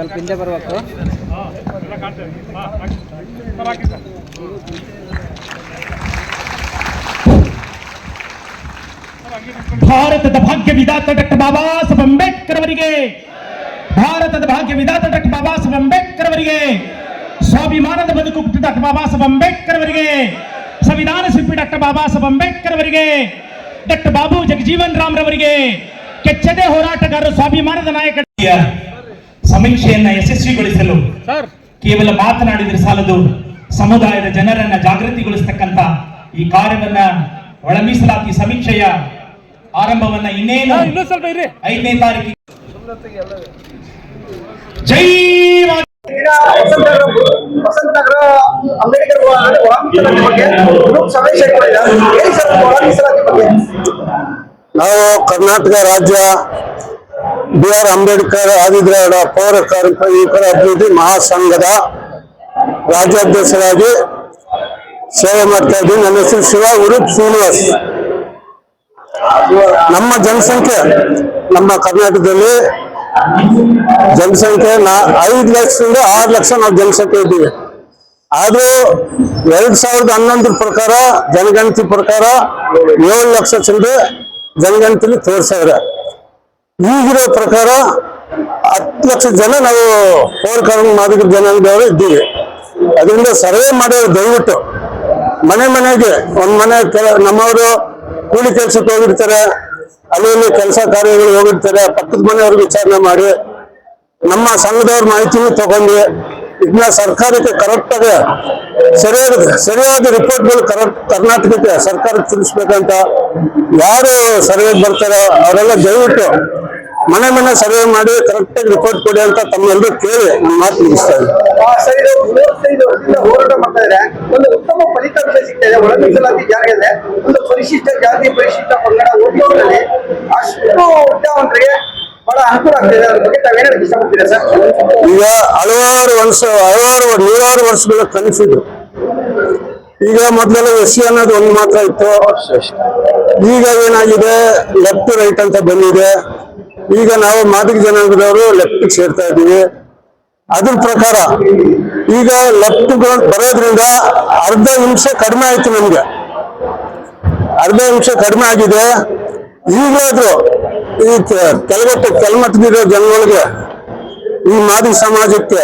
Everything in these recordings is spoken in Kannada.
ಸ್ವಲ್ಪ ಹಿಂದೆ ಬರಬೇಕು. ಭಾರತದ ಭಾಗ್ಯ ವಿಧಾತ ಡಾಕ್ಟರ್ ಬಾಬಾ ಸಾಹೇಬ್ ಅಂಬೇಡ್ಕರ್ ಅವರಿಗೆ ಭಾರತದ ಭಾಗ್ಯ ವಿಧಾತ ಡಾಕ್ಟರ್ ಬಾಬಾ ಸಾಹೇಬ್ ಅಂಬೇಡ್ಕರ್ ಅವರಿಗೆ ಸ್ವಾಭಿಮಾನದ ಬದುಕು ಡಾಕ್ಟರ್ ಬಾಬಾ ಸಾಹೇಬ್ ಅಂಬೇಡ್ಕರ್ ಅವರಿಗೆ ಸಂವಿಧಾನ ಶಿಲ್ಪಿ ಡಾಕ್ಟರ್ ಬಾಬಾ ಸಾಹೇಬ್ ಅಂಬೇಡ್ಕರ್ ಅವರಿಗೆ ಡಾಕ್ಟರ್ ಬಾಬು ಜಗಜೀವನ್ ರಾಮ್ ರವರಿಗೆ ಕೆಚ್ಚದೆ ಹೋರಾಟಗಾರರು ಸ್ವಾಭಿಮಾನದ ನಾಯಕ. ಸಮೀಕ್ಷೆಯನ್ನ ಯಶಸ್ವಿಗೊಳಿಸಲು ಸರ್. ಕೇವಲ ಮಾತನಾಡಿದ್ರೆ ಸಾಲದು. ಸಮುದಾಯದ ಜನರನ್ನ ಜಾಗೃತಿಗೊಳಿಸತಕ್ಕಂತ ಈ ಕಾರ್ಯವನ್ನ ಒಳ ಮೀಸಲಾತಿ ಸಮೀಕ್ಷೆಯ ಆರಂಭವನ್ನ ಇನ್ನೇನು ಐದನೇ ತಾರೀಕಿಗೆ ಜೈ ವಾ- ವಸಂತನಗರ ವಸಂತನಗರ ಅಂಬೇಡ್ಕರ್ ಭವನದಲ್ಲಿ ಒಳ ಮೀಸಲಾತಿ ಸಭೆ ಸೇರ್ಕೊಂಡಿದ್ದಾರೆ ಹೇಳಿ ಸರ್ ಒಳ ಮೀಸಲಾತಿ ಬಗ್ಗೆ ನಾವು ಕರ್ನಾಟಕ ರಾಜ್ಯ ಬಿ ಆರ್ ಅಂಬೇಡ್ಕರ್ ಆದಿದ್ರಾಡ ಪೌರ ಕಾರ್ಮಿಕ ಯುವಕರ ಅಭಿವೃದ್ಧಿ ಮಹಾಸಂಘದ ರಾಜ್ಯಾಧ್ಯಕ್ಷರಾಗಿ ಸೇವೆ ಮಾಡ್ತಾ ಇದ್ದೀನಿ. ನನ್ನ ಹೆಸರು ಶಿವ ಉರುಪ್ ಶ್ರೀನಿವಾಸ್ ನಮ್ಮ ಜನಸಂಖ್ಯೆ, ನಮ್ಮ ಕರ್ನಾಟಕದಲ್ಲಿ ಜನಸಂಖ್ಯೆ ನಾ ಐದು ಲಕ್ಷದಿಂದ ಆರು ಲಕ್ಷ ನಾವು ಜನಸಂಖ್ಯೆ ಇದ್ದೀವಿ. ಆದ್ರೂ ಎರಡ್ ಸಾವಿರದ ಹನ್ನೊಂದರ ಪ್ರಕಾರ, ಜನಗಣತಿ ಪ್ರಕಾರ ಏಳು ಲಕ್ಷ ಚಿಲ್ಲರೆ ಜನಗಣತಿಲಿ ತೋರ್ಸವ್ರೆ. ಈಗಿರೋ ಪ್ರಕಾರ ಹತ್ತು ಲಕ್ಷ ಜನ ನಾವು ಪೌರಕಾರ್ಮ ಮಾದಕ ಜನಾಂಗದವರು ಇದ್ದೀವಿ. ಅದರಿಂದ ಸರ್ವೆ ಮಾಡೋ ದಯವಿಟ್ಟು ಮನೆ ಮನೆಗೆ, ಒಂದ್ ಮನೆ ಕೆಲ, ನಮ್ಮವರು ಕೂಲಿ ಕೆಲ್ಸಕ್ಕೆ ಹೋಗಿರ್ತಾರೆ ಅಲ್ಲಿ ಕೆಲಸ ಕಾರ್ಯಗಳು ಹೋಗಿರ್ತಾರೆ, ಪಕ್ಕದ ಮನೆಯವ್ರಿಗೆ ವಿಚಾರಣೆ ಮಾಡಿ, ನಮ್ಮ ಸಂಘದವ್ರ ಮಾಹಿತಿನೂ ತಗೊಂಡು ಇದನ್ನ ಸರ್ಕಾರಕ್ಕೆ ಕರೆಕ್ಟ್ ಆಗ ಸರಿಯಾದ ಸರಿಯಾದ ರಿಪೋರ್ಟ್ಗಳು ಕರೆಕ್ಟ್ ಕರ್ನಾಟಕಕ್ಕೆ ಸರ್ಕಾರಕ್ಕೆ ತಿಳಿಸ್ಬೇಕಂತ ಯಾರು ಸರ್ವೆ ಬರ್ತಾರೋ ಅವರೆಲ್ಲ ದಯವಿಟ್ಟು ಮನೆ ಮನೆ ಸರ್ವೆ ಮಾಡಿ ಕರೆಕ್ಟ್ ಆಗಿ ರಿಪೋರ್ಟ್ ಕೊಡಿ ಅಂತ ತಮ್ಮೆಲ್ಲರೂ ಕೇಳಿ ನಮ್ಮ ಮಾತು ಮುಗಿಸ್ತಾ ಇದ್ದೀನಿ. ಆ, ಸರ್ ಇದು ಮೂವತ್ತೈದು ವರ್ಷದಿಂದ ಹೋರಾಟ ಮಾಡ್ತಾ ಇದ್ದಾರೆ. ಒಂದು ಉತ್ತಮ ಫಲಿತಾಂಶ ಸಿಗ್ತಾ ಇದೆ. ಒಳ ಮೀಸಲಾತಿ ಒಂದು ಪರಿಶಿಷ್ಟ ಜಾತಿ ಪರಿಶಿಷ್ಟ ಪಂಗಡ ಅಷ್ಟು ವಿದ್ಯಾವಂತರಿಗೆ ಈಗ ಹಲವಾರು ವರ್ಷ, ಹಲವಾರು ನೂರಾರು ವರ್ಷಗಳ ಕನಸಿದ್ರು ಈಗ ಮೊದಲೆಲ್ಲ ಎಸ್ ಸಿ ಅನ್ನೋದು ಒಂದು ಮಾತ್ರ ಇತ್ತು. ಈಗ ಏನಾಗಿದೆ? ಲೆಫ್ಟ್ ರೈಟ್ ಅಂತ ಬಂದಿದೆ. ಈಗ ನಾವು ಮಾದಿಗ ಜನಾಂಗದವರು ಲೆಫ್ಟ್ ಸೇರ್ತಾ ಇದ್ದೀವಿ. ಅದ್ರ ಪ್ರಕಾರ ಈಗ ಲೆಫ್ಟ್ ಬರೋದ್ರಿಂದ ಅರ್ಧ ನಿಮಿಷ ಕಡಿಮೆ ಆಯ್ತು ನಮ್ಗೆ. ಅರ್ಧ ನಿಮಿಷ ಕಡಿಮೆ ಆಗಿದೆ. ಈಗಲಾದ್ರೂ ಈ ಕೆಳಗಟ್ಟ ಕೆಳಮಟ್ಟದಿರೋ ಜನಗಳಿಗೆ ಈ ಮಾದಿ ಸಮಾಜಕ್ಕೆ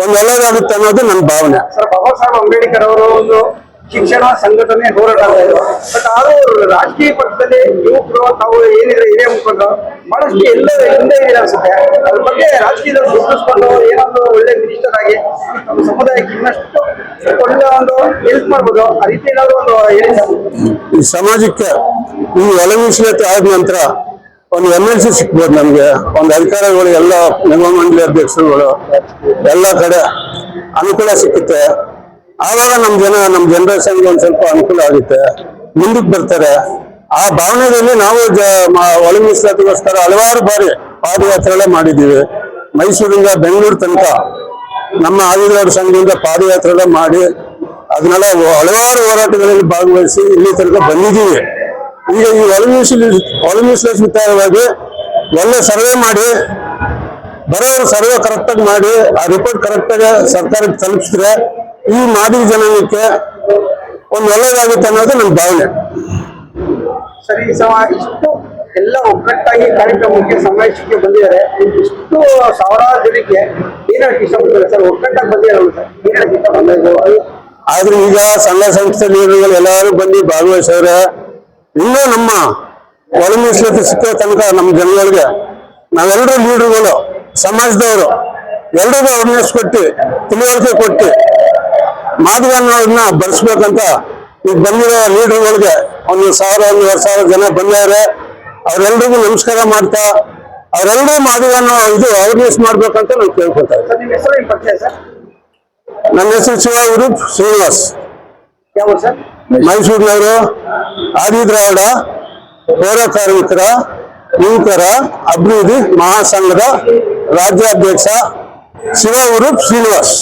ಒಂದು ಒಳ್ಳೇದಾಗುತ್ತೆ ಅನ್ನೋದು ನನ್ನ ಭಾವನೆ. ಸರ್ ಬಾಬಾ ಸಾಹೇಬ್ ಅಂಬೇಡ್ಕರ್ ಅವರು ಒಂದು ಶಿಕ್ಷಣ ಸಂಘಟನೆ ಹೋರಾಟ ಬಟ್ ಆದ್ರೂ ರಾಜಕೀಯ ಪಕ್ಷದಲ್ಲಿ ಯುವಕರು ತಾವು ಏನಿದ್ರೆ ಹಿರಿಯ ಮುಖಂಡರು ಬಹಳಷ್ಟು ಎಲ್ಲ ಹಿಂದೆ ಇದೆ ಅನ್ಸುತ್ತೆ. ಅದ್ರ ಬಗ್ಗೆ ರಾಜಕೀಯದಲ್ಲಿ ಗುರುತಿಸ್ಕೊಂಡು ಏನಾದ್ರು ಒಳ್ಳೆ ಮಿನಿಸ್ಟರ್ ಆಗಿ ನಮ್ಮ ಸಮುದಾಯಕ್ಕೆ ಇನ್ನಷ್ಟು ಒಳ್ಳೆ ಒಂದು ಹೆಲ್ಪ್ ಮಾಡ್ಬೋದು. ಆ ರೀತಿ ಏನಾದ್ರು ಒಂದು ಹೇಳಿ ಈ ಸಮಾಜಕ್ಕೆ ಈ ಎಲೆಕ್ಷನ್ ಆದ ನಂತರ ಒಂದು ಎಂ ಎಲ್ ಸಿ ಸಿಕ್ಬೋದು ನಮಗೆ. ಒಂದು ಅಧಿಕಾರಿಗಳು, ಎಲ್ಲ ನಿಗಮ ಮಂಡಳಿ ಅಧ್ಯಕ್ಷರುಗಳು, ಎಲ್ಲ ಕಡೆ ಅನುಕೂಲ ಸಿಕ್ಕುತ್ತೆ. ಆವಾಗ ನಮ್ ಜನ, ನಮ್ ಜನರೇಷನ್ಗೆ ಒಂದು ಸ್ವಲ್ಪ ಅನುಕೂಲ ಆಗುತ್ತೆ. ಮುಂದಕ್ಕೆ ಬರ್ತಾರೆ. ಆ ಭಾವನೆಯಲ್ಲಿ ನಾವು ಒಳಗೆ ಮೀಸಲಾತಿಗೋಸ್ಕರ ಹಲವಾರು ಬಾರಿ ಪಾದಯಾತ್ರೆಗಳೇ ಮಾಡಿದ್ದೀವಿ. ಮೈಸೂರಿಂದ ಬೆಂಗಳೂರು ತನಕ ನಮ್ಮ ಆದಿವಾಸಿ ಸಂಘದಿಂದ ಪಾದಯಾತ್ರೆ ಮಾಡಿ, ಅದನ್ನೆಲ್ಲ ಹಲವಾರು ಹೋರಾಟಗಳಲ್ಲಿ ಭಾಗವಹಿಸಿ ಇಲ್ಲಿ ತನಕ ಬಂದಿದ್ದೀವಿ. ಈಗ ಈ ಒಳ ಮೀಸಲು ಒಳ ಮೀಸಲಾತಿ ವಿಚಾರವಾಗಿ ಒಳ್ಳೆ ಸರ್ವೆ ಮಾಡಿ ಬರೋರು ಸರ್ವೆ ಕರೆಕ್ಟಾಗಿ ಮಾಡಿ ಆ ರಿಪೋರ್ಟ್ ಕರೆಕ್ಟಾಗಿ ಸರ್ಕಾರಕ್ಕೆ ತಲುಪಿಸಿದ್ರೆ ಈ ಮಾದರಿ ಜನಾಂಗಕ್ಕೆ ಒಂದು ಒಳ್ಳೇದಾಗುತ್ತೆ ಅನ್ನೋದು ನಮ್ಮ ಭಾವನೆ. ಸರಿ ಇಷ್ಟು ಎಲ್ಲ ಒಗ್ಗಟ್ಟಾಗಿ ಕಾರ್ಯಕ್ರಮಕ್ಕೆ ಸಮಾವೇಶಕ್ಕೆ ಬಂದಿದ್ದಾರೆ. ಇಷ್ಟು ಸಾವಿರಾರು ಜನಕ್ಕೆ ಏನಕ್ಕೆ ಇಷ್ಟಪಡ್ತಾರೆ ಸರ್ ಒಗ್ಗಟ್ಟಾಗಿ ಬಂದಿದ್ದಾರೆ ಸರ್? ಇಷ್ಟಪಡ್ತಾರೆ ಆದ್ರೆ ಈಗ ಸಂಘ ಸಂಸ್ಥೆ ಎಲ್ಲರೂ ಬಂದು ಭಾಗವಹಿಸವ್ರೆ. ಇನ್ನೂ ನಮ್ಮ ಒಳ ಮೀಸಲಾತಿ ಸಿಕ್ಕೋ ತನಕ ನಮ್ಮ ಜನಗಳಿಗೆ ನಾವೆಲ್ಲರೂ ಲೀಡರ್ಗಳು ಸಮಾಜದವರು ಎಲ್ರಿಗೂ ಅವೇರ್ನೆಸ್ ಕೊಟ್ಟು ತಿಳುವಳಿಕೆ ಕೊಟ್ಟು ಮಾದಗನ್ನ ಬರ್ಸ್ಬೇಕಂತ ಈಗ ಬಂದಿರೋ ಲೀಡರ್ಗಳಿಗೆ ಒಂದು ಸಾವಿರ ಒಂದೂವರೆ ಸಾವಿರ ಜನ ಬಂದಿದ್ದಾರೆ. ಅವರೆಲ್ರಿಗೂ ನಮಸ್ಕಾರ ಮಾಡ್ತಾ ಅವರೆಲ್ಲರೂ ಮಾದಗನ್ನ ಇದು ಅವೇರ್ನೆಸ್ ಮಾಡ್ಬೇಕಂತ ನಾವು ಕೇಳ್ಕೊತಾ ಇದ್ದೀವಿ. ನನ್ನ ಹೆಸರು ಶಿವ ಉರುಪ್ ಶ್ರೀನಿವಾಸ್. ಯಾವ ಸರ್? ಮೈಸೂರಿನವರು ಆದಿದ್ರಾವಿಡ ಪೌರ ಕಾರ್ಮಿಕರ ಯುವಕರ ಅಭಿವೃದ್ಧಿ ಮಹಾಸಂಘದ ರಾಜ್ಯಾಧ್ಯಕ್ಷ ಶಿವ ಉರುಪ್ ಶ್ರೀನಿವಾಸ್